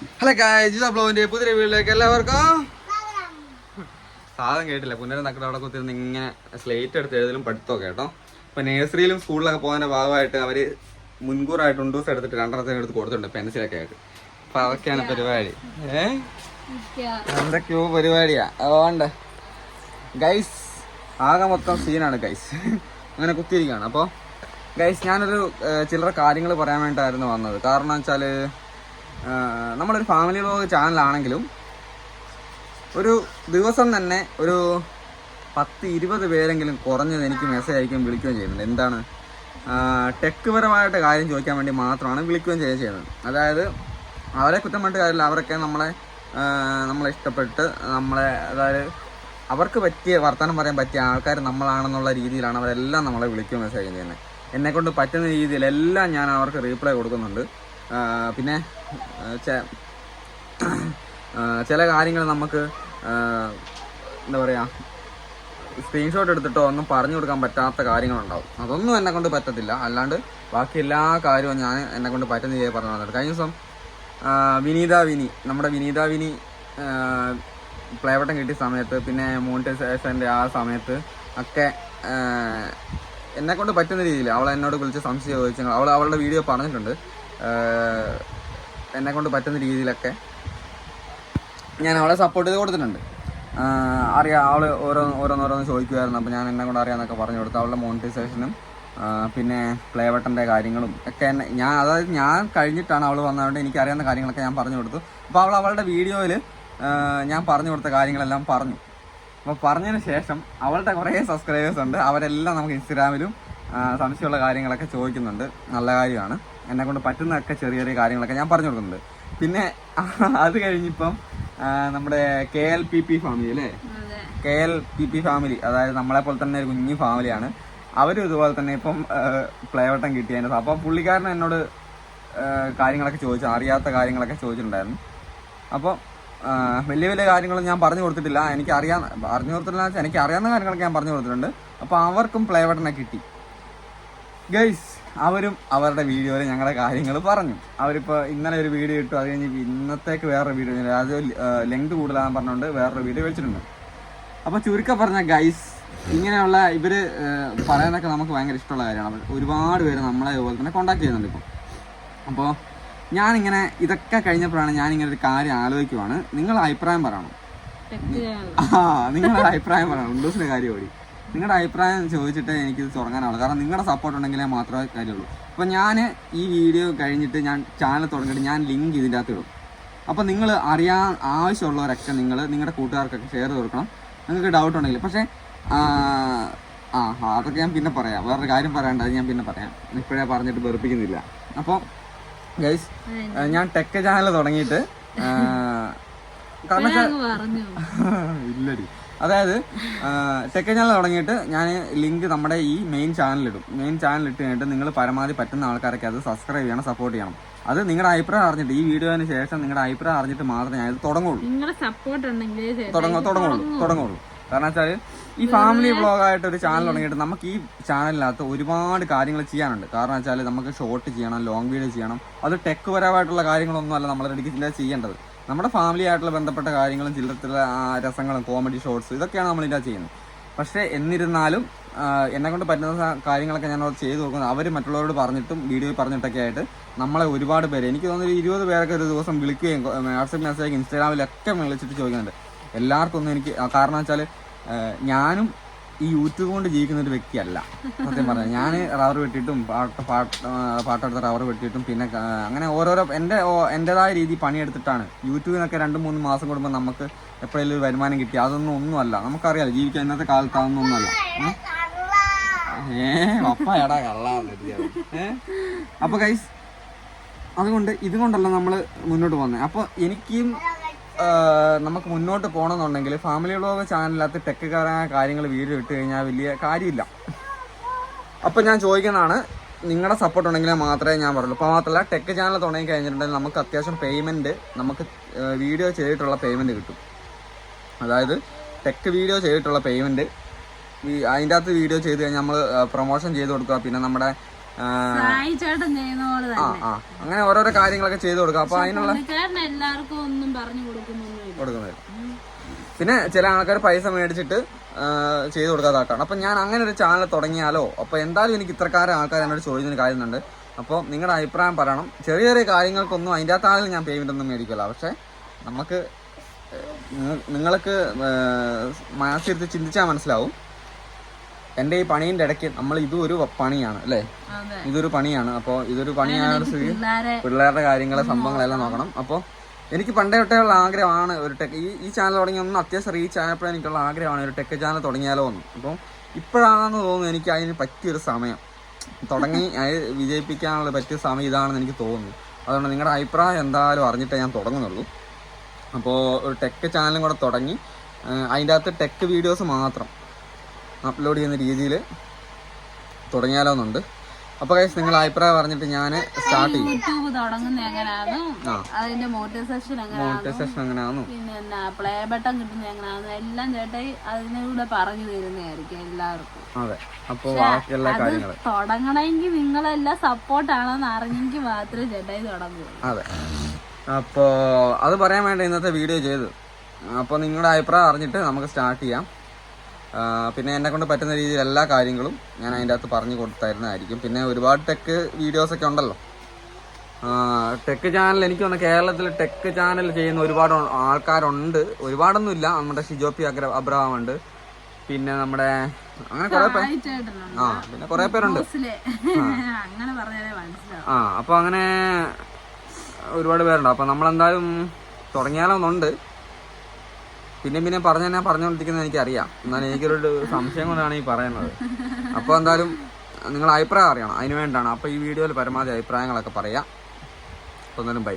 Hello guys ബ്ലോഗിന്റെ പുതിയ വീഡിയോയിലേക്ക് എല്ലാവർക്കും. സാധനം കേട്ടില്ല. പുനരം നക്കട അവിടെ കുത്തിരുന്ന് ഇങ്ങനെ സ്ലേറ്റ് എടുത്ത് എഴുതലും പഠിത്തമൊക്കെ കേട്ടോ. ഇപ്പൊ നേഴ്സറിയിലും സ്കൂളിലൊക്കെ പോകുന്നതിന്റെ ഭാഗമായിട്ട് അവർ മുൻകൂറായിട്ട് ഉണ്ടൂസ് എടുത്തിട്ട് രണ്ടെണ്ണത്തിന് എടുത്ത് കൊടുത്തിട്ടുണ്ട്. പെൻസിലൊക്കെ ആയിട്ട്. അപ്പൊ അതൊക്കെയാണ് പരിപാടി. ഏഹ് എന്തൊക്കെയോ പരിപാടിയാ. അതുകൊണ്ട് ഗൈസ് ആകെ മൊത്തം സീനാണ് ഗൈസ് അങ്ങനെ കുത്തിയിരിക്കുകയാണ്. അപ്പോൾ ഗൈസ് ഞാനൊരു ചില്ലറ കാര്യങ്ങൾ പറയാൻ വേണ്ടിയിട്ടായിരുന്നു വന്നത്. കാരണം വെച്ചാൽ നമ്മളൊരു ഫാമിലി വ്ലോഗ് ചാനലാണെങ്കിലും ഒരു ദിവസം തന്നെ ഒരു പത്ത് ഇരുപത് പേരെങ്കിലും കുറഞ്ഞത് എനിക്ക് മെസ്സേജ് അയക്കുകയും വിളിക്കുകയും ചെയ്യുന്നുണ്ട്. എന്താണ്? ടെക് പരമായിട്ട് കാര്യം ചോദിക്കാൻ വേണ്ടി മാത്രമാണ് വിളിക്കുകയും ചെയ്യുകയും ചെയ്യുന്നത്. അതായത് അവരെ കുറ്റം പറഞ്ഞിട്ട് കാര്യമില്ല. അവരൊക്കെ നമ്മളെ നമ്മളെ ഇഷ്ടപ്പെട്ട് നമ്മളെ അതായത് അവർക്ക് പറ്റിയ വർത്തമാനം പറയാൻ പറ്റിയ ആൾക്കാർ നമ്മളാണെന്നുള്ള രീതിയിലാണ് അവരെല്ലാം നമ്മളെ വിളിക്കുകയും മെസ്സേജ് ചെയ്യുന്നത്. എന്നെക്കൊണ്ട് പറ്റുന്ന രീതിയിലെല്ലാം ഞാൻ അവർക്ക് റീപ്ലൈ കൊടുക്കുന്നുണ്ട്. പിന്നെ ചില കാര്യങ്ങൾ നമുക്ക് എന്താ പറയുക സ്ക്രീൻഷോട്ട് എടുത്തിട്ടോ ഒന്നും പറഞ്ഞു കൊടുക്കാൻ പറ്റാത്ത കാര്യങ്ങളുണ്ടാവും. അതൊന്നും എന്നെ കൊണ്ട് പറ്റത്തില്ല. അല്ലാണ്ട് ബാക്കി എല്ലാ കാര്യവും ഞാൻ എന്നെ കൊണ്ട് പറ്റുന്ന രീതിയിൽ പറഞ്ഞു തന്നിട്ട് കഴിഞ്ഞ ദിവസം വിനീത വിനി നമ്മുടെ വിനീത വിനി പ്ലേവട്ടം കിട്ടിയ സമയത്ത് പിന്നെ മോണിറ്റൈസേഷന്റെ ആ സമയത്ത് ഒക്കെ എന്നെ കൊണ്ട് പറ്റുന്ന രീതിയിൽ അവൾ എന്നോട് വിളിച്ച് സംശയം ചോദിച്ചു അവൾ അവളുടെ വീഡിയോ പറഞ്ഞിട്ടുണ്ട്. എന്നെ കൊണ്ട് പറ്റുന്ന രീതിയിലൊക്കെ ഞാൻ അവളെ സപ്പോർട്ട് ചെയ്ത് കൊടുത്തിട്ടുണ്ട്. അറിയാം അവൾ ഓരോ ഓരോന്നോരോന്ന് ചോദിക്കുമായിരുന്നു അപ്പോൾ ഞാൻ എന്നെ കൊണ്ട് അറിയാമെന്നൊക്കെ പറഞ്ഞു കൊടുത്തു. അവളുടെ മോണിറ്റൈസേഷനും പിന്നെ പ്ലേ ബട്ടന്റെ കാര്യങ്ങളും ഒക്കെ എന്നെ ഞാൻ അതായത് ഞാൻ കഴിഞ്ഞിട്ടാണ് അവൾ വന്നതുകൊണ്ട് എനിക്ക് അറിയാവുന്ന കാര്യങ്ങളൊക്കെ ഞാൻ പറഞ്ഞു കൊടുത്തു. അപ്പോൾ അവൾ അവളുടെ വീഡിയോയിൽ ഞാൻ പറഞ്ഞു കൊടുത്ത കാര്യങ്ങളെല്ലാം പറഞ്ഞു. അപ്പോൾ പറഞ്ഞതിന് ശേഷം അവളുടെ കുറേ സബ്സ്ക്രൈബേഴ്സ് ഉണ്ട്. അവരെല്ലാം നമുക്ക് ഇൻസ്റ്റാഗ്രാമിലും സംശയമുള്ള കാര്യങ്ങളൊക്കെ ചോദിക്കുന്നുണ്ട്. നല്ല കാര്യമാണ്. എന്നെ കൊണ്ട് പറ്റുന്നതൊക്കെ ചെറിയ ചെറിയ കാര്യങ്ങളൊക്കെ ഞാൻ പറഞ്ഞു കൊടുക്കുന്നുണ്ട്. പിന്നെ അത് കഴിഞ്ഞിപ്പം നമ്മുടെ K L P P family അല്ലേ? K L P P family അതായത് നമ്മളെ പോലെ തന്നെ ഒരു കുഞ്ഞു ഫാമിലിയാണ് അവരും ഇതുപോലെ തന്നെ ഇപ്പം പ്ലേവട്ടം കിട്ടിയതിന്റെ അപ്പോൾ പുള്ളിക്കാരൻ എന്നോട് കാര്യങ്ങളൊക്കെ ചോദിച്ചു അറിയാത്ത കാര്യങ്ങളൊക്കെ ചോദിച്ചിട്ടുണ്ടായിരുന്നു. അപ്പോൾ വലിയ വലിയ കാര്യങ്ങളും ഞാൻ പറഞ്ഞു കൊടുത്തിട്ടില്ല. എനിക്ക് അറിയാൻ പറഞ്ഞു കൊടുത്തിട്ടില്ല എനിക്ക് അറിയാവുന്ന കാര്യങ്ങളൊക്കെ ഞാൻ പറഞ്ഞു കൊടുത്തിട്ടുണ്ട്. അപ്പോൾ അവർക്കും പ്ലേവട്ടനെ കിട്ടി. ഗൈസ് അവരും അവരുടെ വീഡിയോയിൽ ഞങ്ങളുടെ കാര്യങ്ങൾ പറഞ്ഞു. അവരിപ്പോൾ ഇന്നലെ ഒരു വീഡിയോ ഇട്ടു. അത് കഴിഞ്ഞ് ഇന്നത്തേക്ക് വേറൊരു വീഡിയോ. അത് ലെങ്ത് കൂടുതലാന്ന് പറഞ്ഞുകൊണ്ട് വേറൊരു വീഡിയോ വെച്ചിട്ടുണ്ട്. അപ്പോൾ ചുരുക്കം പറഞ്ഞ ഗൈസ് ഇങ്ങനെയുള്ള ഇവർ പറയാനൊക്കെ നമുക്ക് ഭയങ്കര ഇഷ്ടമുള്ള കാര്യമാണ്. ഒരുപാട് പേര് നമ്മളെ ഇതുപോലെ തന്നെ കോൺടാക്ട് ചെയ്യുന്നുണ്ട് ഇപ്പോൾ അപ്പോൾ ഞാനിങ്ങനെ ഇതൊക്കെ കഴിഞ്ഞപ്പോഴാണ് ഞാനിങ്ങനെ ഒരു കാര്യം ആലോചിക്കുവാണ്. നിങ്ങളുടെ അഭിപ്രായം പറയണം. ആ നിങ്ങളുടെ അഭിപ്രായം പറയണം. ഉണ്ടൂസിന്റെ കാര്യം ഓടി. നിങ്ങളുടെ അഭിപ്രായം ചോദിച്ചിട്ട് എനിക്കിത് തുടങ്ങാനാണ് കാരണം നിങ്ങളുടെ സപ്പോർട്ട് ഉണ്ടെങ്കിലേ മാത്രമേ കാര്യമുള്ളൂ. അപ്പോൾ ഞാൻ ഈ വീഡിയോ കഴിഞ്ഞിട്ട് ഞാൻ ചാനൽ തുടങ്ങിയിട്ട് ഞാൻ ലിങ്ക് ഇതിന്റെ അകത്ത് ഇടും. അപ്പോൾ നിങ്ങൾ അറിയാൻ ആവശ്യമുള്ളവരൊക്കെ നിങ്ങൾ നിങ്ങളുടെ കൂട്ടുകാർക്കൊക്കെ ഷെയർ കൊടുക്കണം. നിങ്ങൾക്ക് ഡൗട്ട് ഉണ്ടെങ്കിൽ. പക്ഷേ ആ ആ അതൊക്കെ ഞാൻ പിന്നെ പറയാം. വേറൊരു കാര്യം പറയണ്ട അത് ഞാൻ പിന്നെ പറയാം. ഇപ്പോഴേ പറഞ്ഞിട്ട് വെറുപ്പിക്കുന്നില്ല. അപ്പോൾ ഗൈസ് ഞാൻ ടെക് ചാനൽ തുടങ്ങിയിട്ട് ആ, കാരണം വെച്ചാൽ പറഞ്ഞു ഇല്ലടി. അതായത് സെക്കൻഡ് ചാനൽ തുടങ്ങിയിട്ട് ഞാൻ ലിങ്ക് നമ്മുടെ ഈ മെയിൻ ചാനലിടും മെയിൻ ചാനൽ ഇട്ട് കഴിഞ്ഞിട്ട് നിങ്ങൾ പരമാവധി പറ്റുന്ന ആൾക്കാരൊക്കെ അത് സബ്സ്ക്രൈബ് ചെയ്യണം സപ്പോർട്ട് ചെയ്യണം. അത് നിങ്ങളുടെ അഭിപ്രായം അറിഞ്ഞിട്ട് ഈ വീഡിയോന് ശേഷം നിങ്ങളുടെ അഭിപ്രായം അറിഞ്ഞിട്ട് മാത്രമേ ഞാൻ ഇത് തുടങ്ങുള്ളൂ. തുടങ്ങുള്ളൂ തുടങ്ങുള്ളൂ. കാരണം വെച്ചാൽ ഈ ഫാമിലി വ്ളോഗായിട്ട് ഒരു ചാനൽ തുടങ്ങിയിട്ട് നമുക്ക് ഈ ചാനലിനകത്ത് ഒരുപാട് കാര്യങ്ങൾ ചെയ്യാനുണ്ട്. കാരണം വെച്ചാൽ നമുക്ക് ഷോർട്ട് ചെയ്യണം ലോങ് വീഡിയോ ചെയ്യണം. അത് ടെക് പരമായിട്ടുള്ള കാര്യങ്ങളൊന്നും അല്ല ഇതിന്റെ ചെയ്യേണ്ടത്. നമ്മുടെ ഫാമിലി ആയിട്ടുള്ള ബന്ധപ്പെട്ട കാര്യങ്ങളും ചില്ലറത്തിലുള്ള രസങ്ങളും കോമഡി ഷോർട്സ് ഇതൊക്കെയാണ് നമ്മൾ ഇതിന്റെ ചെയ്യുന്നത്. പക്ഷേ എന്നിരുന്നാലും എന്നെ കൊണ്ട് പറ്റുന്ന കാര്യങ്ങളൊക്കെ ഞാൻ ചെയ്തു നോക്കുന്നത് അവർ മറ്റുള്ളവരോട് പറഞ്ഞിട്ടും വീഡിയോയിൽ പറഞ്ഞിട്ടൊക്കെ ആയിട്ട് നമ്മളെ ഒരുപാട് പേര് എനിക്ക് തോന്നുന്നു ഇരുപത് പേരൊക്കെ ഒരു ദിവസം വിളിക്കുകയും വാട്സപ്പ് മെസ്സേജ് ഇൻസ്റ്റാഗ്രാമിലൊക്കെ വിളിച്ചിട്ട് ചോദിക്കുന്നുണ്ട്. എല്ലാവർക്കും ഒന്നും എനിക്ക് കാരണം വെച്ചാൽ ഞാനും ഈ യൂട്യൂബ് കൊണ്ട് ജീവിക്കുന്ന ഒരു വ്യക്തിയല്ല. സത്യം പറഞ്ഞാൽ ഞാൻ റവർ വെട്ടിയിട്ടും പാട്ട് പാട്ട് പാട്ടെടുത്ത റവർ വെട്ടിയിട്ടും പിന്നെ അങ്ങനെ ഓരോരോ എന്റെ എന്റെതായ രീതി പണിയെടുത്തിട്ടാണ്. യൂട്യൂബിൽ നിന്നൊക്കെ രണ്ട് മൂന്ന് മാസം കൂടുമ്പോൾ നമുക്ക് എപ്പോഴെങ്കിലും ഒരു വരുമാനം കിട്ടി. അതൊന്നും ഒന്നുമല്ല. നമുക്കറിയാം ജീവിക്കാൻ ഇന്നത്തെ കാലത്ത് അതൊന്നും ഒന്നുമല്ല. ഏ കള്ളാന്ന് അപ്പൊ ഗൈസ് അതുകൊണ്ട് ഇതുകൊണ്ടല്ല നമ്മൾ മുന്നോട്ട് പോകുന്നത് അപ്പോൾ എനിക്കും നമുക്ക് മുന്നോട്ട് പോകണമെന്നുണ്ടെങ്കിൽ ഫാമിലി വ്ളോഗ് ചാനലിനകത്ത് ടെക്കുകാരായ കാര്യങ്ങൾ വീഡിയോ ഇട്ട് കഴിഞ്ഞാൽ വലിയ കാര്യമില്ല. അപ്പം ഞാൻ ചോദിക്കുന്നതാണ് നിങ്ങളുടെ സപ്പോർട്ട് ഉണ്ടെങ്കിൽ മാത്രമേ ഞാൻ പറയുള്ളൂ. അപ്പോൾ മാത്രമല്ല ടെക് ചാനൽ തുടങ്ങി കഴിഞ്ഞിട്ടുണ്ടെങ്കിൽ നമുക്ക് അത്യാവശ്യം പേയ്മെന്റ് നമുക്ക് വീഡിയോ ചെയ്തിട്ടുള്ള പേയ്മെന്റ് കിട്ടും. അതായത് ടെക് വീഡിയോ ചെയ്തിട്ടുള്ള പേയ്മെന്റ് അതിന്റെ അകത്ത് വീഡിയോ ചെയ്ത് കഴിഞ്ഞാൽ നമ്മൾ പ്രൊമോഷൻ ചെയ്ത് കൊടുക്കുക. പിന്നെ നമ്മുടെ അങ്ങനെ ഓരോരോ കാര്യങ്ങളൊക്കെ ചെയ്തു കൊടുക്കും. അപ്പൊ അതിനുള്ള എല്ലാവർക്കും ഒന്നും പറഞ്ഞു കൊടുക്കുന്നൊന്നുമില്ല. പിന്നെ ചില ആൾക്കാർ പൈസ മേടിച്ചിട്ട് ചെയ്തു കൊടുക്കാതാക്കാണ്. അപ്പം ഞാൻ അങ്ങനെ ഒരു ചാനൽ തുടങ്ങിയാലോ? അപ്പോൾ എന്തായാലും എനിക്ക് ഇത്രക്കാരെ ആൾക്കാർ എന്നോട് ചോദിച്ചൊരു കാര്യമുണ്ട്. അപ്പോൾ നിങ്ങളുടെ അഭിപ്രായം പറയണം. ചെറിയ ചെറിയ കാര്യങ്ങൾക്കൊന്നും അതിന്റെ അകത്താളിൽ ഞാൻ പേയ്മെന്റ് ഒന്നും മേടിക്കില്ല. പക്ഷേ നമുക്ക് നിങ്ങൾക്ക് മനസ്സിരുത്തി ചിന്തിച്ചാൽ മനസ്സിലാവും. എന്റെ ഈ പണീന്റെ ഇടയ്ക്ക് നമ്മൾ ഇതും ഒരു പണിയാണ് അല്ലേ? ഇതൊരു പണിയാണ്. അപ്പോൾ ഇതൊരു പണിയാണ് സ്ഥിതി പിള്ളേരുടെ കാര്യങ്ങളെ സംഭവങ്ങളെല്ലാം നോക്കണം. അപ്പോൾ എനിക്ക് പണ്ടേ തൊട്ടേ ആഗ്രഹമാണ് ഒരു ടെക് ഈ ഈ ചാനൽ തുടങ്ങി ഒന്ന് അത്യാവശ്യം റീച്ച് ആയപ്പോഴും എനിക്കുള്ള ആഗ്രഹമാണ് ഒരു ടെക് ചാനൽ തുടങ്ങിയാലോ എന്ന്. അപ്പം ഇപ്പോഴാണെന്ന് തോന്നുന്നു എനിക്ക് അതിന് പറ്റിയൊരു സമയം. തുടങ്ങി അത് വിജയിപ്പിക്കാനുള്ള പറ്റിയ സമയം ഇതാണെന്ന് എനിക്ക് തോന്നുന്നു. അതുകൊണ്ട് നിങ്ങളുടെ അഭിപ്രായം എന്തായാലും അറിഞ്ഞിട്ടേ ഞാൻ തുടങ്ങുന്നുള്ളൂ. അപ്പോൾ ഒരു ടെക് ചാനലും കൂടെ തുടങ്ങി അതിന്റെ അകത്ത് ടെക് വീഡിയോസ് മാത്രം. അപ്ലോഡ് ചെയ്യുന്ന രീതിയിൽ തുടങ്ങിയാലോ എന്നുണ്ട് അപ്പോൾ കൈസ് നിങ്ങൾ അഭിപ്രായം പറഞ്ഞിട്ട് ഞാൻ സ്റ്റാർട്ട് ചെയ്യും. യൂട്യൂബ് തുടങ്ങുന്ന എങ്ങനെയാണ്. അതിന്റെ മോട്ടിവേഷൻ മോണിറ്റൈസേഷൻ എങ്ങനെയാണെന്നും പിന്നെ പ്ലേ ബട്ടൺ കിട്ടുന്ന എങ്ങനെയാണെന്ന് എല്ലാം ചേട്ടായി അതിനൂടെ പറഞ്ഞു തരുന്നതായിരിക്കും എല്ലാവർക്കും. അതെ. അപ്പോൾ ബാക്കിയുള്ള കാര്യങ്ങൾ തുടങ്ങണമെങ്കിൽ നിങ്ങളെല്ലാം സപ്പോർട്ടാണെന്ന് അറിഞ്ഞെങ്കിൽ മാത്രമേ ചേട്ടായി തുടങ്ങൂ അതെ. അപ്പോൾ അത് പറയാൻ വേണ്ട ഇന്നത്തെ വീഡിയോ ചെയ്തു. അപ്പോൾ നിങ്ങളുടെ അഭിപ്രായം അറിഞ്ഞിട്ട് നമുക്ക് സ്റ്റാർട്ട് ചെയ്യാം. പിന്നെ എന്നെ കൊണ്ട് പറ്റുന്ന രീതിയിൽ എല്ലാ കാര്യങ്ങളും ഞാൻ അതിന്റെ അകത്ത് പറഞ്ഞു കൊടുത്തായിരുന്നതായിരിക്കും പിന്നെ ഒരുപാട് ടെക്ക് വീഡിയോസൊക്കെ ഉണ്ടല്ലോ. ടെക്ക് ചാനൽ എനിക്ക് തോന്നുന്നു കേരളത്തിൽ ടെക്ക് ചാനൽ ചെയ്യുന്ന ഒരുപാട് ആൾക്കാരുണ്ട്. ഒരുപാടൊന്നുമില്ല. നമ്മുടെ ഷിജോപ്പി അഗ്ര അബ്രഹാം ഉണ്ട് പിന്നെ നമ്മുടെ അങ്ങനെ കുറെ ആ പിന്നെ കുറെ പേരുണ്ട്. ആ. അപ്പൊ അങ്ങനെ ഒരുപാട് പേരുണ്ട്. അപ്പോൾ നമ്മളെന്തായാലും തുടങ്ങിയാലോന്നുണ്ട്. പിന്നെ പിന്നെ പറഞ്ഞ തന്നെ പറഞ്ഞുകൊണ്ടിരിക്കുന്നത് എനിക്കറിയാം. എന്നാലും എനിക്കൊരു സംശയം കൊണ്ടാണ് ഈ പറയുന്നത്. അപ്പോൾ എന്തായാലും നിങ്ങൾ അഭിപ്രായം അറിയണം. അതിന് വേണ്ടിയാണ് അപ്പോൾ ഈ വീഡിയോയിൽ പരമാവധി അഭിപ്രായങ്ങളൊക്കെ പറയാം. അപ്പോൾ എന്തായാലും ബൈ